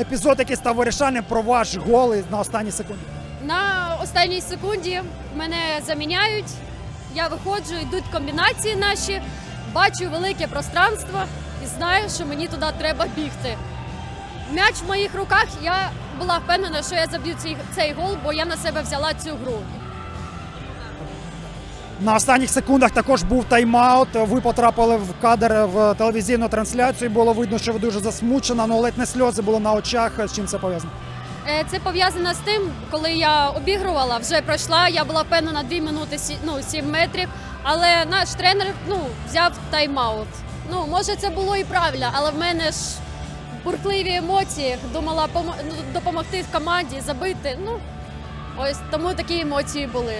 епізод, який став вирішальним про ваш гол на останній секунді. На останній секунді мене заміняють. Я виходжу, йдуть комбінації наші, бачу велике пространство і знаю, що мені туди треба бігти. М'яч в моїх руках. Я була впевнена, що я заб'ю цей, гол, бо я на себе взяла цю гру. На останніх секундах також був тайм-аут. Ви потрапили в кадр в телевізійну трансляцію. Було видно, що ви дуже засмучена, але ледь не сльози були на очах. З чим це пов'язано? Е, Це пов'язано з тим, коли я обігрувала, вже пройшла. Я була впевнена 2 минути ну, 7 метрів. Але наш тренер ну, взяв тайм-аут. Ну, може, це було і правильно, але в мене ж бурхливі емоції. Думала ну, допомогти команді забити. Ну, ось тому такі емоції були.